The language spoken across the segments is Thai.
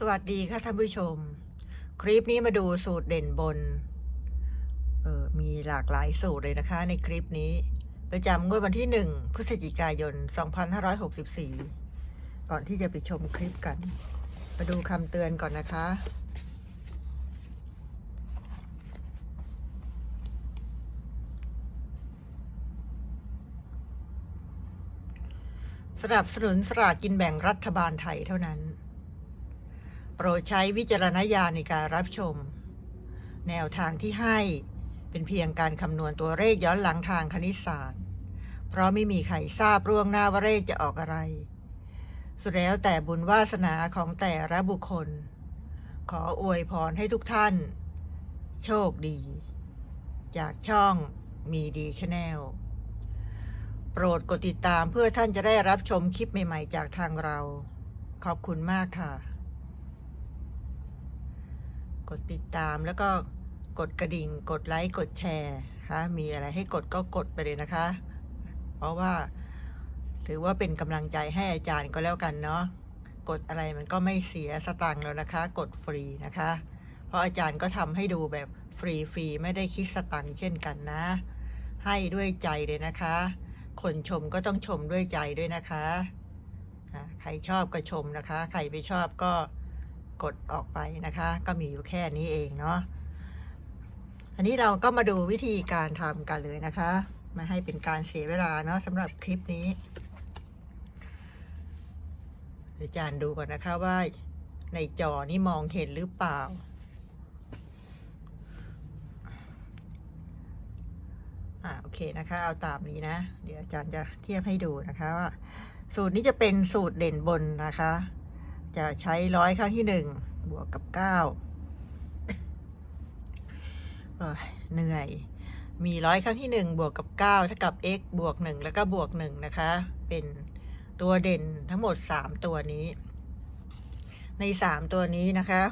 สวัสดีค่ะท่านผู้ชม คลิปนี้มาดูสูตรเด่นบน เออมีหลากหลายสูตรเลยนะคะ ในคลิปนี้ ประจำงวดวันที่ 1 พฤศจิกายน 2564 ก่อนที่จะไปชมคลิปกัน มาดูคำเตือนก่อนนะคะ สนับสนุนสลากกินแบ่งรัฐบาลไทยเท่านั้น โปรดใช้วิจารณญาณในการรับชม แนวทางที่ให้เป็นเพียงการคำนวณตัวเลขย้อนหลังทางคณิตศาสตร์ เพราะไม่มีใครทราบล่วงหน้าว่าเลขจะออกอะไร สุดแล้วแต่บุญวาสนาของแต่ละบุคคล ขออวยพรให้ทุกท่าน โชคดี จากช่องมีดีชาแนลโปรดกดติดตามเพื่อท่านจะได้รับชมคลิปใหม่ ๆ จากทางเรา ขอบคุณมากค่ะ กดติดตามแล้วก็กดกระดิ่ง กดไลค์ กดแชร์คะมีอะไรให้กดก็กดไปเลยนะคะ เพราะว่า ถือว่าเป็นกำลังใจให้อาจารย์ก็แล้วกันเนาะ กดอะไรมันก็ไม่เสียสตังค์แล้วนะคะ กดฟรีนะคะ เพราะอาจารย์ก็ทำให้ดูแบบฟรีๆไม่ได้คิดสตังค์เช่นกันนะ ให้ด้วยใจเลยนะคะ คนชมก็ต้องชมด้วยใจด้วยนะคะ ใครชอบก็ชมนะคะ ใครไม่ชอบก็ กดออกไปนะคะ ก็มีอยู่แค่นี้เองเนาะอันนี้เราก็มาดูวิธีการทำกันเลยนะคะไม่ให้เป็นการเสียเวลาเนาะสำหรับคลิปนี้เดี๋ยวอาจารย์ดูก่อนนะคะว่าในจอนี่มองเห็นหรือเปล่า อ่าโอเคนะคะ เอาตามนี้นะ เดี๋ยวอาจารย์จะเทียบให้ดูนะคะว่าสูตรนี้จะเป็นสูตรเด่นบนนะคะ จะใช้ร้อยครั้งที่หนึ่งบวกกับเก้าเหนื่อย มีร้อยครั้งที่หนึ่งบวกกับเก้าเท่ากับ x บวกหนึ่งแล้วก็บวกหนึ่งนะคะ เป็นตัวเด่นทั้งหมดสามตัวนี้ ในสามตัวนี้นะคะ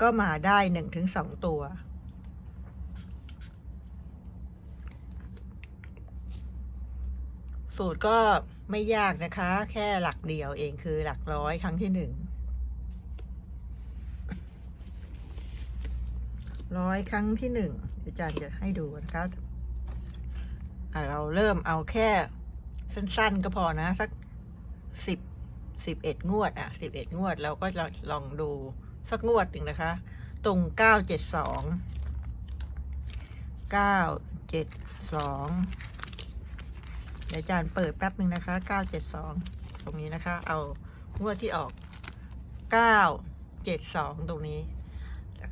ก็มาได้หนึ่งถึงสองตัวสูตรก็ไม่ยากนะคะ แค่หลักเดียวเองคือหลักร้อยครั้งที่หนึ่ง ร้อยครั้งที่หนึ่งอาจารย์จะให้ดูนะคะเราเริ่มเอาแค่สั้น ๆ ก็พอนะ สักสิบสิบเอ็ดงวด อะสิบเอ็ดงวด เราก็จะลองดูสักงวดหนึ่งนะคะ ตรงเก้าเจ็ดสองเก้าเจ็ดสองเดี๋ยวอาจารย์เปิดแป๊บหนึ่งนะคะเก้าเจ็ดสองตรงนี้นะคะ เอางวดที่ออกเก้าเจ็ดสองตรงนี้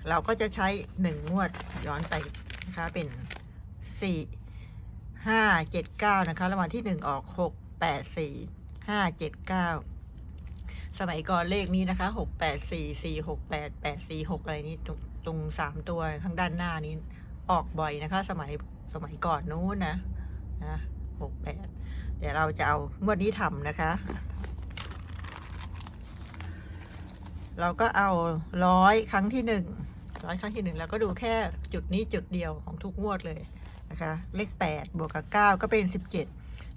เราก็จะใช้หนึ่งงวดย้อนไปนะคะเป็นสี่ห้าเจ็ดเก้านะคะรางวัลที่หนึ่งออกหกแปดสี่ห้าเจ็ดเก้าสมัยก่อนเลขนี้นะคะหกแปดสี่สี่หกแปดแปดสี่หกอะไรนี้ตรงสามตัวข้างด้านหน้านี้ออกบ่อยนะคะ สมัยสมัยก่อนนู้นนะนะหกแปดเดี๋ยวเราจะเอางวดนี้ทำนะคะ เราก็เอาร้อยครั้งที่หนึ่ง ร้อยครั้งที่หนึ่งเราก็ดูแค่จุดนี้จุดเดียวของทุกงวดเลยนะคะ เลขแปดบวกกับเก้าก็เป็นสิบเจ็ด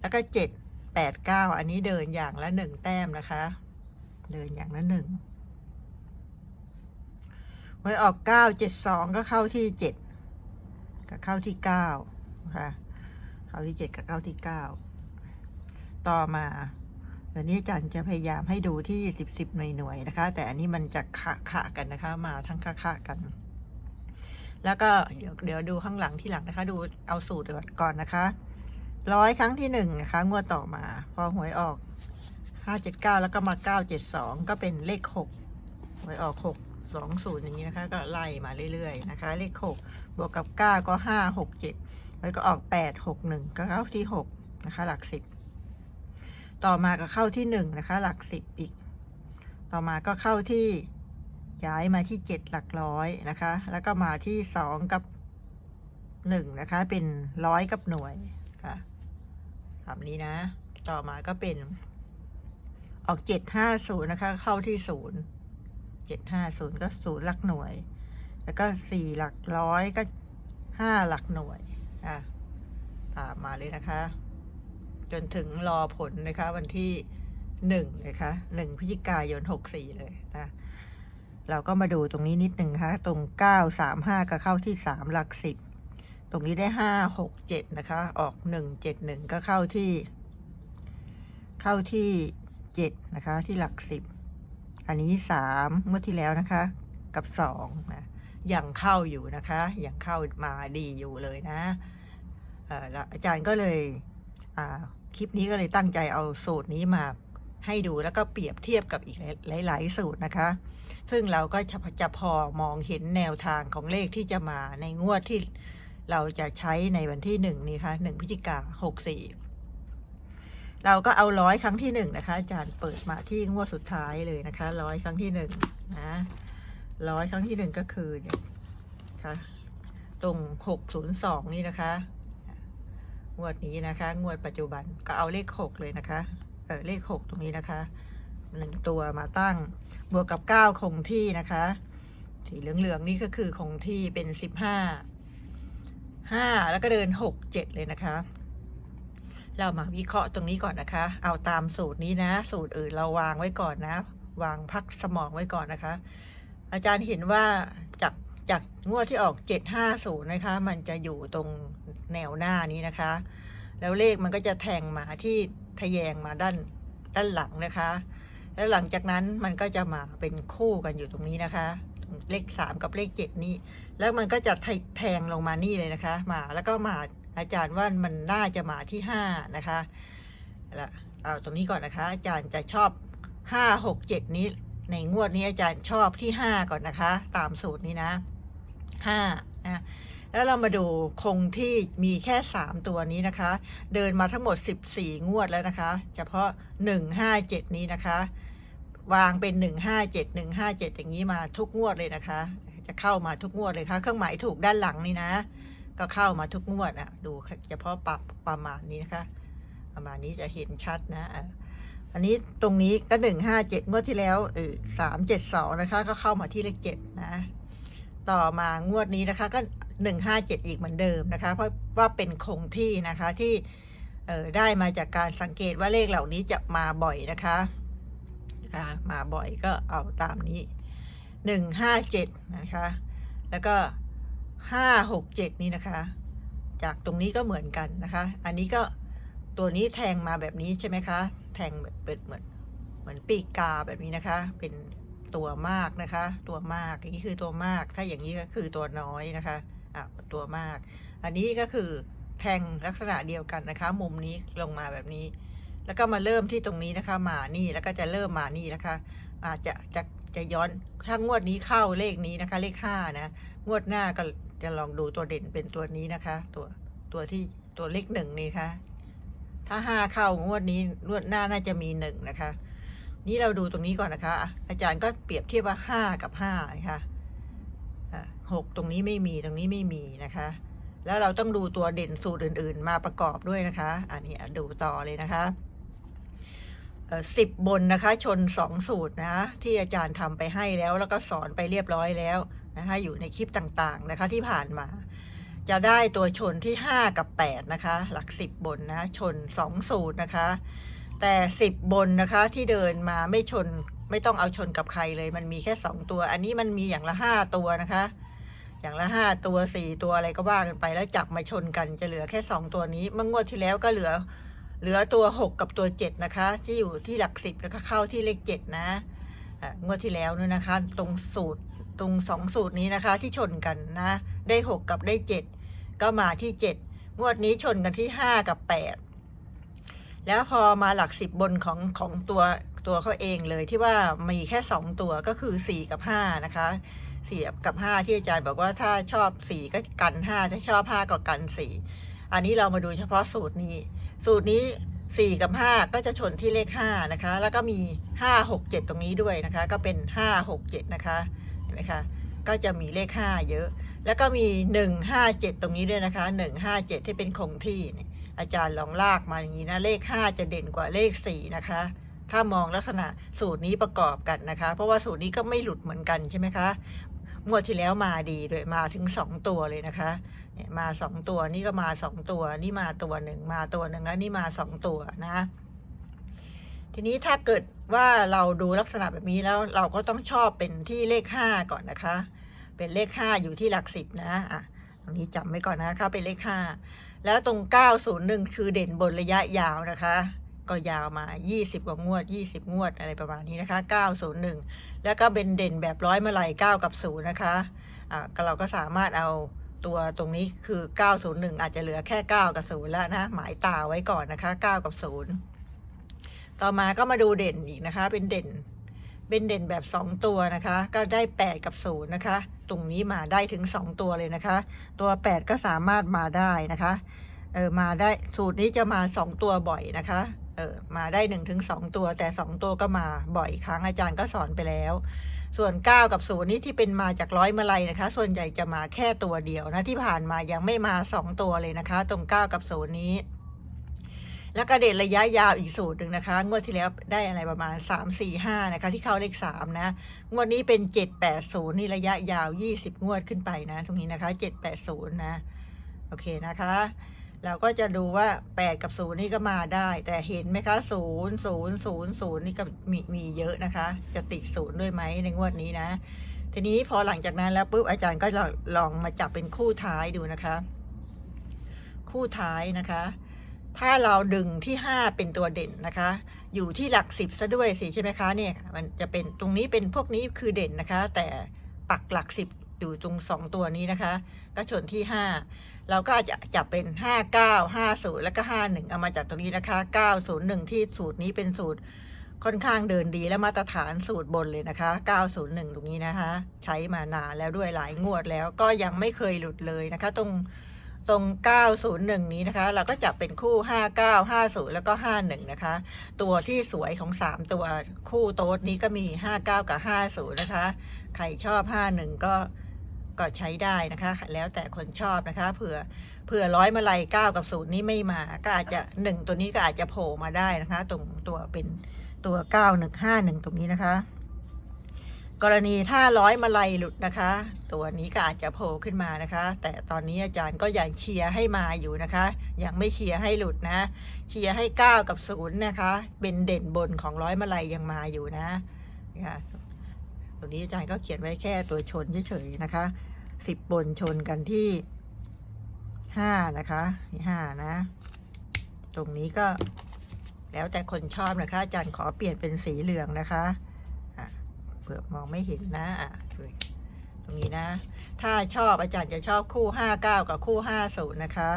แล้วก็เจ็ดแปดเก้าอันนี้เดินอย่างละหนึ่งแต้มนะคะ เดินอย่างละหนึ่งไว้ออกเก้าเจ็ดสองก็เข้าที่เจ็ดกับเข้าที่เก้านะคะเข้าที่เจ็ดกับเข้าที่เก้าต่อมา วันนี้อาจารย์จะพยายามให้ดูที่สิบสิบหน่วยหน่วยๆนะคะ แต่อันนี้มันจะขะขะกันนะคะ มาทั้งขะขะกัน แล้วก็เดี๋ยวเดี๋ยวดูข้างหลังที่หลังนะคะ ดูเอาสูตรก่อนนะคะร้อยครั้งที่หนึ่งนะคะ งวดต่อมา พอหวยออกห้าเจ็ดเก้าแล้วก็มาเก้าเจ็ดสองก็เป็นเลขหกหวยออกหกสองศูนย์อย่างนี้นะคะ ก็ไล่มาเรื่อยๆนะคะ เลขหกบวกกับเก้าก็ห้าหกเจ็ดแล้วก็ออกแปดหกหนึ่งก็เข้าที่หกนะคะ หลักสิบ ต่อมาก็เข้าที่หนึ่งนะคะ หลักสิบอีก ต่อมาก็เข้าที่ย้ายมาที่เจ็ดหลักร้อยนะคะ แล้วก็มาที่สองกับหนึ่งนะคะ เป็นร้อยกับหน่วยค่ะตามนี้นะ ต่อมาก็เป็น ออกเจ็ดห้าศูนย์นะคะ เข้าที่ศูนย์เจ็ดห้าศูนย์ก็ศูนย์หลักหน่วย แล้วก็สี่หลักร้อยก็ห้าหลักหน่วยอะตามมาเลยนะคะ จนถึงรอผลนะคะวันที่หนึ่งนะคะหนึ่งพฤศจิกายนหกสี่เลยนะเราก็มาดูตรงนี้นิดหนึ่งคะตรงเก้าสามห้าก็เข้าที่สามหลักสิบตรงนี้ได้ห้าหกเจ็ดนะคะ ออกหนึ่งเจ็ดหนึ่งก็เข้าที่ เข้าที่เจ็ดนะคะ ที่หลักสิบอันนี้สามเมื่อที่แล้วนะคะ กับสองนะยังเข้าอยู่นะคะยังเข้ามาดีอยู่เลยนะเอ่อแล้วอาจารย์ก็เลยอ่า คลิปนี้ก็เลยตั้งใจเอาสูตรนี้มาให้ดูแล้วก็เปรียบเทียบกับอีกหลาย ๆ สูตรนะคะ ซึ่งเราก็จะจะพอมองเห็นแนวทางของเลขที่จะมาในงวดที่เราจะใช้ในวันที่หนึ่งนี่ค่ะหนึ่งพฤศจิกาหกสี่เราก็เอาร้อยครั้งที่หนึ่งนะคะ อาจารย์เปิดมาที่งวดสุดท้ายเลยนะคะร้อยครั้งที่หนึ่งนะร้อยครั้งที่หนึ่งก็คือเนี่ยค่ะตรงหกศูนย์สองนี่นะคะ งวดนี้นะคะ งวดปัจจุบันก็เอาเลขหกเลยนะคะ เออเลขหกตรงนี้นะคะหนึ่งตัวมาตั้งบวกกับเก้าคงที่นะคะ สีเหลืองๆนี่ก็คือคงที่เป็นสิบห้าห้าแล้วก็เดินหกเจ็ดเลยนะคะ เรามาวิเคราะห์ตรงนี้ก่อนนะคะ เอาตามสูตรนี้นะ สูตรอื่นเราวางไว้ก่อนนะ วางพักสมองไว้ก่อนนะคะ อาจารย์เห็นว่าจากจากงวดที่ออกเจ็ดห้าศูนย์นะคะ มันจะอยู่ตรง แนวหน้านี้นะคะ แล้วเลขมันก็จะแทงมาที่ทะแยงมาด้านด้านหลังนะคะ แล้วหลังจากนั้นมันก็จะมาเป็นคู่กันอยู่ตรงนี้นะคะเลขสามกับเลขเจ็ดนี้ แล้วมันก็จะแทแทงลงมานี่เลยนะคะ มาแล้วก็มาอาจารย์ว่ามันน่าจะมาที่ห้านะคะแล้วเอาตรงนี้ก่อนนะคะ อาจารย์จะชอบห้าหกเจ็ดนี้ ในงวดนี้อาจารย์ชอบที่ห้าก่อนนะคะ ตามสูตรนี้นะห้านะ แล้วเรามาดูคงที่มีแค่สามตัวนี้นะคะ เดินมาทั้งหมดสิบสี่งวดแล้วนะคะ เฉพาะหนึ่งห้าเจ็ดนี้นะคะ วางเป็นหนึ่งห้าเจ็ดหนึ่งห้าเจ็ดอย่างนี้มาทุกงวดเลยนะคะ จะเข้ามาทุกงวดเลยค่ะ เครื่องหมายถูกด้านหลังนี่นะ ก็เข้ามาทุกงวดอะดูเฉพาะปรับประมาณนี้นะคะ ประมาณนี้จะเห็นชัดนะอันนี้ตรงนี้ก็หนึ่งห้าเจ็ดงวดที่แล้วเออสามเจ็ดสองนะคะ ก็เข้ามาที่เลขเจ็ดนะ ต่อมางวดนี้นะคะก็ หนึ่งห้าเจ็ดอีกเหมือนเดิมนะคะ เพราะว่าเป็นคงที่นะคะที่เออได้มาจากการสังเกตว่าเลขเหล่านี้จะมาบ่อยนะคะนะคะมาบ่อยก็เอาตามนี้หนึ่งห้าเจ็ดนะคะ แล้วก็ห้าหกเจ็ดนี่นะคะ จากตรงนี้ก็เหมือนกันนะคะ อันนี้ก็ตัวนี้แทงมาแบบนี้ใช่ไหมคะ แทงแบบเป็นเหมือนเหมือนปีกกาแบบนี้นะคะ เป็นตัวมากนะคะ ตัวมากอย่างนี้คือตัวมาก ถ้าอย่างนี้ก็คือตัวน้อยนะคะ อะตัวมาก อันนี้ก็คือแทงลักษณะเดียวกันนะคะ มุมนี้ลงมาแบบนี้ แล้วก็มาเริ่มที่ตรงนี้นะคะ มานี่แล้วก็จะเริ่มมานี่นะคะอาจจะจะจะย้อนถ้างวดนี้เข้าเลขนี้นะคะ เลขห้านะงวดหน้าก็จะลองดูตัวเด่นเป็นตัวนี้นะคะ ตัวตัวที่ตัวเลขหนึ่งนี่คะถ้าห้าเข้างวดนี้งวดหน้าน่าจะมีหนึ่งนะคะ นี่เราดูตรงนี้ก่อนนะคะ อาจารย์ก็เปรียบเทียบว่าห้ากับห้านะคะ หกตรงนี้ไม่มีตรงนี้ไม่มีนะคะ แล้วเราต้องดูตัวเด่นสูตรอื่น ๆ มาประกอบด้วยนะคะ อันนี้ดูต่อเลยนะคะสิบบนนะคะชนสองสูตรนะที่อาจารย์ทำไปให้แล้วแล้วก็สอนไปเรียบร้อยแล้วนะคะอยู่ในคลิปต่างๆนะคะที่ผ่านมา จะได้ตัวชนที่ 5 กับ 8 นะคะ หลัก 10 บนนะชน 2 สูตรนะคะ แต่ 10 บนนะคะที่เดินมาไม่ชนไม่ต้องเอาชนกับใครเลย มันมีแค่ 2 ตัว อันนี้มันมีอย่างละ 5 ตัวนะคะ อย่างละ5ตัว4ตัวอะไรก็ว่ากันไปแล้วจับมาชนกันจะเหลือแค่2ตัวนี้เมื่องวดที่แล้วก็เหลือ เหลือตัว6กับตัว7นะคะ ที่อยู่ที่หลัก10แล้วก็เข้าที่เลข7นะอะงวดที่แล้วนี่ยนะคะ ตรงสูตรตรงสองสูตรนี้นะคะที่ชนกันนะ ได้หกกับได้เจ็ดก็มาที่เจ็ดงวดนี้ชนกันที่ห้ากับแปดแล้วพอมาหลักสิบบนของของตัวตัวเขาเองเลยที่ว่ามีแค่สองตัวก็คือสี่กับห้านะคะ สี่กับห้าที่อาจารย์บอกว่าถ้าชอบสี่ก็กันห้าถ้าชอบห้าก็กันสี่อันนี้เรามาดูเฉพาะสูตรนี้ สูตรนี้สี่กับห้าก็จะชนที่เลขห้านะคะ แล้วก็มีห้าหกเจ็ดตรงนี้ด้วยนะคะ ก็เป็นห้าหกเจ็ดนะคะเห็นไหมคะก็จะมีเลขห้าเยอะ แล้วก็มีหนึ่งห้าเจ็ดตรงนี้ด้วยนะคะหนึ่งห้าเจ็ดที่เป็นคงที่อาจารย์ลองลากมาอย่างนี้นะเลขห้าจะเด่นกว่าเลขสี่นะคะถ้ามองลักษณะสูตรนี้ประกอบกันนะคะ เพราะว่าสูตรนี้ก็ไม่หลุดเหมือนกันใช่ไหมคะ งวดที่แล้วมาดีเลยมาถึงสองตัวเลยนะคะเนี่ยมาสองตัวนี่ก็มาสองตัว นี่มาตัวหนึ่งมาตัวหนึ่งแล้วนี่มาสองตัวนะทีนี้ถ้าเกิดว่าเราดูลักษณะแบบนี้แล้วเราก็ต้องชอบเป็นที่เลขห้าก่อนนะคะ เป็นเลขห้าอยู่ที่หลักสิบนะอะตรงนี้จำไว้ก่อนนะคะเป็นเลขห้าแล้วตรง901คือเด่นบนระยะยาวนะคะ ก็ยาวมา 20 กว่างวด 20 งวดอะไรประมาณนี้นะคะ 901 แล้วก็เป็นเด่นแบบร้อยมาลัย9กับ0นะคะอะก็เราก็สามารถเอาตัวตรงนี้คือ 901 อาจจะเหลือแค่ 9 กับ 0 แล้วนะ หมายตาไว้ก่อนนะคะ 9 กับ 0 ต่อมาก็มาดูเด่นอีกนะคะ เป็นเด่น เป็นเด่นแบบ 2 ตัวนะคะ ก็ได้ 8 กับ 0 นะคะ ตรงนี้มาได้ถึง 2 ตัวเลยนะคะ ตัว 8 ก็สามารถมาได้นะคะ เออ มาได้ สูตรนี้จะมา 2 ตัวบ่อยนะคะ ออมาได้1ถึง2ตัว แต่2ตัวก็มาบ่อยครั้งอาจารย์ก็สอนไปแล้ว ส่วน9กับ0นี้ที่เป็นมาจากร้อยมาลัยนะคะ ส่วนใหญ่จะมาแค่ตัวเดียวนะที่ผ่านมายังไม่มา2ตัวเลยนะคะ ตรง9กับ0นี้แล้วก็เด่นระยะยาวอีกสูตรหนึ่งนะคะ งวดที่แล้วได้อะไรประมาณ 3 4 5 นะคะ ที่เข้าเลข 3 นะ งวดนี้เป็น 780 นี่ระยะยาว 20 งวดขึ้นไปนะ ตรงนี้นะคะ 780 นะ โอเคนะคะ เราก็จะดูว่า 8 กับ 0 นี่ก็มาได้ แต่เห็นไหมคะ 0 0 0 0 นี่ก็มีมีเยอะนะคะ จะติด 0 ด้วยไหมในงวดนี้นะ ทีนี้พอหลังจากนั้นแล้วปุ๊บอาจารย์ก็ลองลองมาจับเป็นคู่ท้ายดูนะคะ คู่ท้ายนะคะ ถ้าเราดึงที่ 5 เป็นตัวเด่นนะคะ อยู่ที่หลักสิบซะด้วยสิใช่ไหมคะเนี่ยมันจะเป็นตรงนี้เป็นพวกนี้คือเด่นนะคะ แต่ปักหลักสิบอยู่ตรงสองตัวนี้นะคะ ก็ชนที่ 5 เราก็อาจจะจับเป็น 5 9 5 0 แล้วก็ 5 1 เอามาจากตรงนี้นะคะ 901 ที่สูตรนี้เป็นสูตรค่อนข้างเดินดีและมาตรฐานสูตรบนเลยนะคะ 901 ตรงนี้นะคะ ใช้มานานแล้วด้วยหลายงวดแล้วก็ยังไม่เคยหลุดเลยนะคะ ตรงตรง 901 นี้นะคะ เราก็จับเป็นคู่ 59 50 แล้วก็ 51 นะคะ ตัวที่สวยของ 3 ตัวคู่โต๊ดนี้ก็มี 59 กับ 50 นะคะ ใครชอบ 51 ก็ ก็ใช้ได้นะคะ แล้วแต่คนชอบนะคะ เผื่อเผื่อร้อยมาลัย9กับ0นี้ไม่มา ก็อาจจะ1ตัวนี้ก็อาจจะโผล่มาได้นะคะ ตรงตัวเป็นตัว9151ตรงนี้นะคะ กรณีถ้าร้อยมาลัยหลุดนะคะ ตัวนี้ก็อาจจะโผล่ขึ้นมานะคะ แต่ตอนนี้อาจารย์ก็ยังเชียร์ให้มาอยู่นะคะ ยังไม่เชียร์ให้หลุดนะ เชียร์ให้เก้ากับศูนย์นะคะ เป็นเด่นบนของร้อยมาลัยยังมาอยู่นะนะคะ ตัวนี้อาจารย์ก็เขียนไว้แค่ตัวชนเฉยๆนะคะสิบบนชนกันที่ห้านะคะนี่ห้านะ ตรงนี้ก็แล้วแต่คนชอบนะคะ อาจารย์ขอเปลี่ยนเป็นสีเหลืองนะคะะเผื่อมองไม่เห็นนะอะตรงนี้นะ ถ้าชอบอาจารย์จะชอบคู่ห้าเก้ากับคู่ห้าศูนย์นะคะ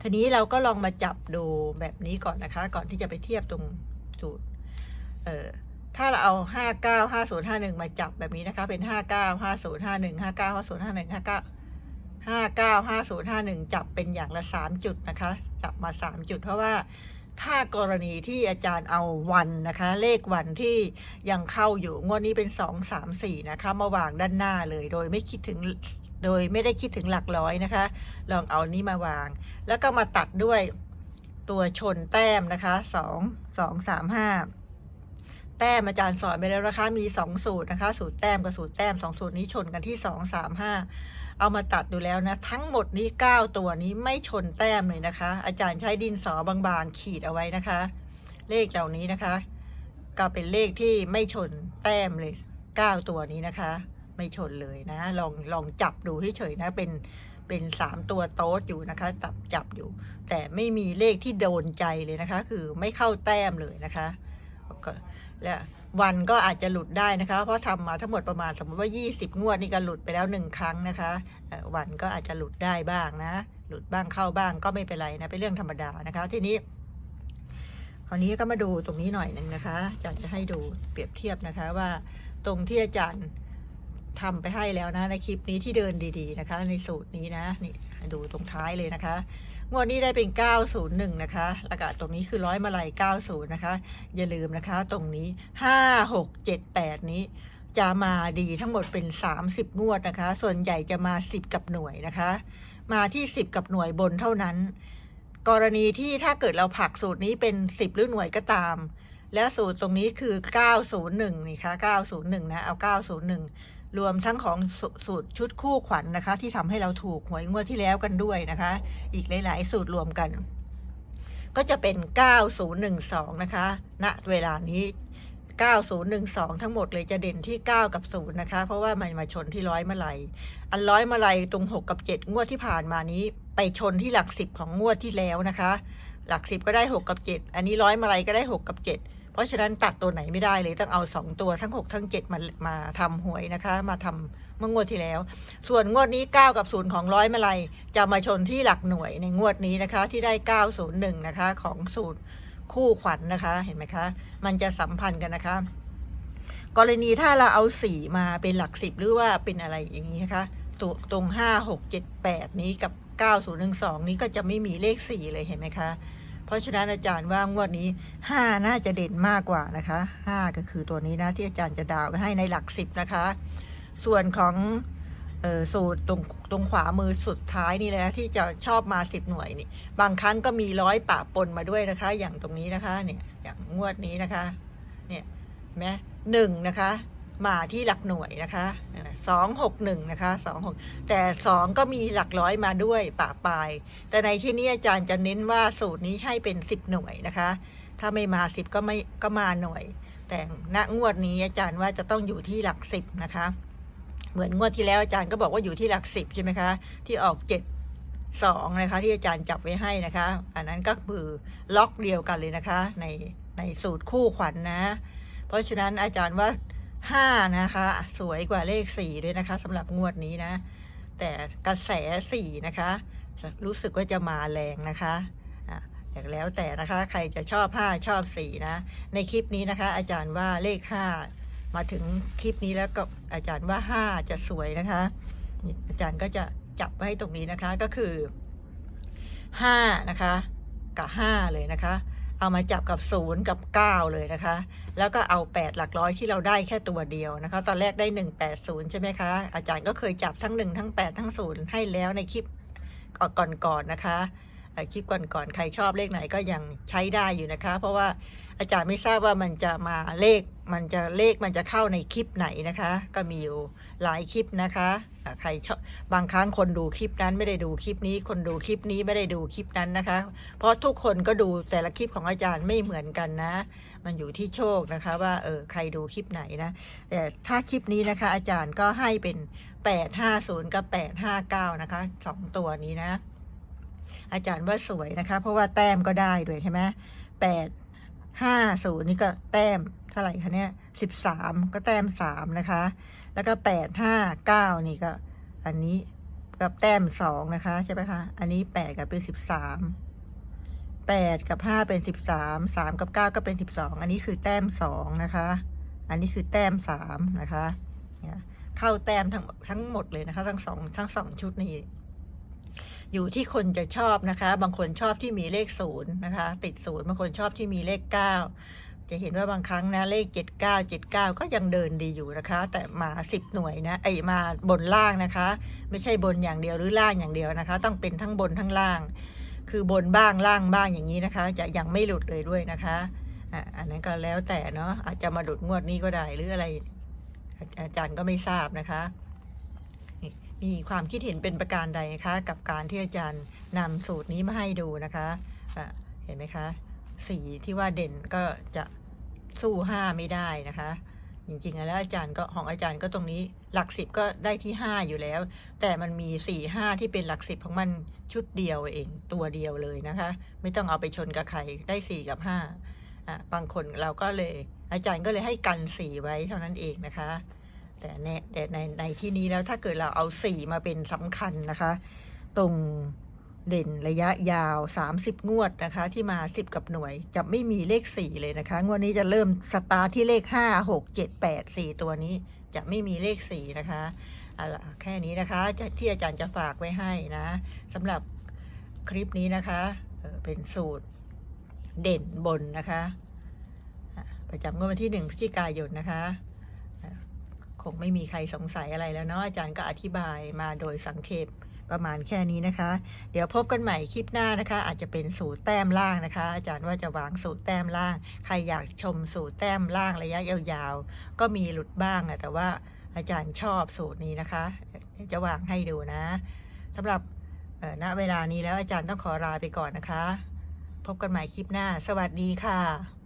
ทีนี้เราก็ลองมาจับดูแบบนี้ก่อนนะคะ ก่อนที่จะไปเทียบตรงสูตรเอ่อ ถ้าเราเอาห้าเก้าห้าศูนย์ห้าหนึ่งมาจับแบบนี้นะคะ เป็นห้าเก้าห้าศูนย์ห้าหนึ่งห้าเก้าห้าศูนย์ห้าหนึ่งห้าเก้าห้าเก้าห้าศูนย์ห้าหนึ่งจับเป็นอย่างละสามจุดนะคะ จับมาสามจุด เพราะว่าถ้ากรณีที่อาจารย์เอาวันนะคะ เลขวันที่ยังเข้าอยู่งวดนี้เป็นสองสามสี่นะคะ มาวางด้านหน้าเลยโดยไม่คิดถึงโดยไม่ได้คิดถึงหลักร้อยนะคะ ลองเอานี้มาวาง แล้วก็มาตัดด้วยตัวชนแต้มนะคะสองสองสามห้า แต้มอาจารย์สอนไปแล้วนะคะมีสองสูตรนะคะ สูตรแต้มกับสูตรแต้มสองสูตรนี้ชนกันที่สองสามห้าเอามาตัดดูแล้วนะ ทั้งหมดนี้ 9 ตัวนี้ไม่ชนแต้มเลยนะคะ อาจารย์ใช้ดินสอบางๆ ขีดเอาไว้นะคะ เลขเหล่านี้นะคะ ก็เป็นเลขที่ไม่ชนแต้มเลย 9 ตัวนี้นะคะ ไม่ชนเลยนะ ลองลองจับดูเฉยๆนะเป็นเป็นสามตัวโต๊ดอยู่นะคะจับจับอยู่ แต่ไม่มีเลขที่โดนใจเลยนะคะ คือไม่เข้าแต้มเลยนะคะก็ และวันก็อาจจะหลุดได้นะคะ เพราะทำมาทั้งหมดประมาณสมมติว่า 20 งวดนี่ก็หลุดไปแล้วหนึ่งครั้งนะคะ วันก็อาจจะหลุดได้บ้างนะ หลุดบ้างเข้าบ้างก็ไม่เป็นไรนะเป็นเรื่องธรรมดานะคะ ทีนี้คราวนี้ก็มาดูตรงนี้หน่อยนึงนะคะอาจารย์จะให้ดูเปรียบเทียบนะคะว่าตรงที่อาจารย์ทำไปให้แล้วนะในคลิปนี้ที่เดินดีๆนะคะ ในสูตรนี้นะนี่ ดูตรงท้ายเลยนะคะ งวดนี้ได้เป็น 901 นะคะแล้วก็ตรงนี้คือร้อยมาลัย 90 นะคะ อย่าลืมนะคะ ตรงนี้ 5 6 7 8 นี้จะมาดีทั้งหมดเป็น 30 งวดนะคะ ส่วนใหญ่จะมา 10 กับหน่วยนะคะ มาที่ 10 กับหน่วยบนเท่านั้น กรณีที่ถ้าเกิดเราผลักสูตรนี้เป็น 10 หรือหน่วยก็ตาม และสูตรตรงนี้คือ 901 นี่คะ901 นะ เอา 901 รวมทั้งของสสูตรชุดคู่ขวัญนนะคะ ที่ทำให้เราถูกหวยงวดที่แล้วกันด้วยนะคะ อีกหลาย ๆ สูตรรวมกัน ก็จะเป็น 9012 นะคะ ณเวลานี้ 9012 ทั้งหมดเลยจะเด่นที่ 9 กับ 0 นะคะ เพราะว่ามันมาชนที่ร้อยมาลัยอันร้อยมาลัยตรง 6 กับ 7 งวดที่ผ่านมานี้ ไปชนที่หลัก 10 ของงวดที่แล้วนะคะ หลัก 10 ก็ได้ 6 กับ 7 อันนี้ร้อยมาลัยก็ได้ 6 กับ 7 เพราะฉะนั้นตัดตัวไหนไม่ได้เลยต้องเอา 2 ตัวทั้ง 6 ทั้ง 7 มามาทำหวยนะคะ มาทำเมื่องวดที่แล้ว ส่วนงวดนี้ 9 กับ 0 ของร้อยมาลัยจะมาชนที่หลักหน่วยในงวดนี้นะคะ ที่ได้ 901 นะคะ ของสูตรคู่ขวัญนนะคะเห็นไหมคะ มันจะสัมพันธ์กันนะคะ กรณีถ้าเราเอาสี่มาเป็นหลักสิบหรือว่าเป็นอะไรอย่างนี้นะคะตรงตรงห้าหกเจ็ดแปดนี้กับเก้าศูนย์หนึ่งสองนี้ก็จะไม่มีเลขสี่เลยเห็นไหมคะ ราะฉะนั้นอาจารย์ว่างวดนี้ห้าน่าจะเด่นมากกว่านะคะห้าก็คือตัวนี้นะที่อาจารย์จะดาวให้ในหลักสิบนะคะ ส่วนของออสูตรตรงตรงขวามือสุดท้ายนี่เลยนะที่จะชอบมาสิบหน่วยนี่ บางครั้งก็มีร้อยปะปนมาด้วยนะคะ อย่างตรงนี้นะคะเนี่ยอย่างงวดนี้นะคะเนี่ยเห็นไหมหนึ่งนะคะ มาที่หลักหน่วยนะคะสองหกหนึ่งนะคะสองหกแต่สองก็มีหลักร้อยมาด้วยป่าปลาย แต่ในที่นี้อาจารย์จะเน้นว่าสูตรนี้ใช่เป็นสิบหน่วยนะคะ ถ้าไม่มาสิบก็ไม่ก็มาหน่วย แต่ณงวดนี้อาจารย์ว่าจะต้องอยู่ที่หลักสิบนะคะ เหมือนงวดที่แล้วอาจารย์ก็บอกว่าอยู่ที่หลักสิบใช่ไหมคะ ที่ออกเจ็ดสองนะคะ ที่อาจารย์จับไว้ให้นะคะ อันนั้นก็คือล็อกเดียวกันเลยนะคะ ในในสูตรคู่ขวัญนนะ เพราะฉะนั้นอาจารย์ว่า ห้านะคะ สวยกว่าเลขสี่ด้วยนะคะสำหรับงวดนี้นะ แต่กระแสสี่นะคะ รู้สึกว่าจะมาแรงนะคะอะอย่างแล้วแต่นะคะใครจะชอบห้าชอบสี่นะ ในคลิปนี้นะคะ อาจารย์ว่าเลขห้ามาถึงคลิปนี้แล้วก็อาจารย์ว่าห้าจะสวยนะคะ อาจารย์ก็จะจับไว้ตรงนี้นะคะก็คือห้านะคะ กับห้าเลยนะคะ เอามาจับกับศูนย์กับเก้าเลยนะคะ แล้วก็เอาแปดหลักร้อยที่เราได้แค่ตัวเดียวนะคะ ตอนแรกได้หนึ่งแปดศูนย์ใช่ไหมคะ อาจารย์ก็เคยจับทั้งหนึ่งทั้งแปดทั้งศูนย์ให้แล้วในคลิปก่อนๆนะคะ คลิปก่อนๆใครชอบเลขไหนก็ยังใช้ได้อยู่นะคะ เพราะว่าอาจารย์ไม่ทราบว่ามันจะมาเลขมันจะเลขมันจะเข้าในคลิปไหนนะคะ ก็มีอยู่หลายคลิปนะคะใครชอบบางครั้งคนดูคลิปนั้นไม่ได้ดูคลิปนี้ คนดูคลิปนี้ไม่ได้ดูคลิปนั้นนะคะ เพราะทุกคนก็ดูแต่ละคลิปของอาจารย์ไม่เหมือนกันนะ มันอยู่ที่โชคนะคะว่าเออใครดูคลิปไหนนะแต่ถ้าคลิปนี้นะคะ อาจารย์ก็ให้เป็นแปดห้าศูนย์กับแปดห้าเก้านะคะสองตัวนี้นะ อาจารย์ว่าสวยนะคะ เพราะว่าแต้มก็ได้ด้วยใช่ไหมแปดห้าศูนย์นี่ก็แต้มเท่าไหร่คะเนี่ยสิบสามก็แต้มสามนะคะ แล้วก็แปดห้าเก้านี่ก็ อันนี้กับแต้มสองนะคะใช่ไหมคะ อันนี้แปดกับเป็นสิบสามแปดกับห้าเป็นสิบสามสามกับเก้าก็เป็นสิบสองอันนี้คือแต้มสองนะคะ อันนี้คือแต้มสามนะคะ เข้าแต้มทั้งทั้งหมดเลยนะคะ ทั้งสองทั้งสองชุดนี้ อยู่ที่คนจะชอบนะคะ บางคนชอบที่มีเลขศูนย์นะคะ ติดศูนย์บางคนชอบที่มีเลขเก้าจะเห็นว่าบางครั้งนะเลขเจ็ดเก้าเจ็ดเก้าก็ยังเดินดีอยู่นะคะ แต่มาสิบหน่วยนะไอมาบนล่างนะคะ ไม่ใช่บนอย่างเดียวหรือล่างอย่างเดียวนะคะ ต้องเป็นทั้งบนทั้งล่าง คือบนบ้างล่างบ้างอย่างนี้นะคะ จะยังไม่หลุดเลยด้วยนะคะอันนั้นก็แล้วแต่เนาะอาจจะมาหลุดงวดนี้ก็ได้หรืออะไร อาจารย์ก็ไม่ทราบนะคะ มีความคิดเห็นเป็นประการใดนะคะ กับการที่อาจารย์นำสูตรนี้มาให้ดูนะคะะเห็นไหมคะ สีที่ว่าเด่นก็จะสู้ห้าไม่ได้นะคะจริงๆแล้วอาจารย์ก็ของอาจารย์ก็ตรงนี้หลักสิบก็ได้ที่ห้าอยู่แล้ว แต่มันมีสี่ห้าที่เป็นหลักสิบของมันชุดเดียวเองตัวเดียวเลยนะคะ ไม่ต้องเอาไปชนกับใครได้สี่กับห้าอะบางคนเราก็เลย อาจารย์ก็เลยให้กันสี่ไว้เท่านั้นเองนะคะ แต่ในแต่ในในที่นี้แล้วถ้าเกิดเราเอาสี่มาเป็นสำคัญนะคะ ตรงเด่นระยะยาว 30 งวดนะคะ ที่มา 10 กับหน่วย จะไม่มีเลข 4 เลยนะคะ งวดนี้จะเริ่มสตาร์ทที่เลข 5 6 7 8 4 ตัวนี้จะไม่มีเลข 4 นะคะเอาล่ะแค่นี้นะคะที่อาจารย์จะฝากไว้ให้นะสำหรับคลิปนี้นะคะเป็นสูตรเด่นบนนะคะอะประจำงวดวันที่ 1พฤศจิกายนนะคะ คงไม่มีใครสงสัยอะไรแล้วเนาะอาจารย์ก็อธิบายมาโดยสังเขปประมาณแค่นี้นะคะ เดี๋ยวพบกันใหม่คลิปหน้านะคะ อาจจะเป็นสูตรแต้มล่างนะคะ อาจารย์ว่าจะวางสูตรแต้มล่าง ใครอยากชมสูตรแต้มล่างระยะยาวๆ ก็มีหลุดบ้างอะแต่ว่าอาจารย์ชอบสูตรนี้นะคะ จะวางให้ดูนะสำหรับเอ่อณเวลานี้แล้วอาจารย์ต้องขอลาไปก่อนนะคะ พบกันใหม่คลิปหน้า สวัสดีค่ะ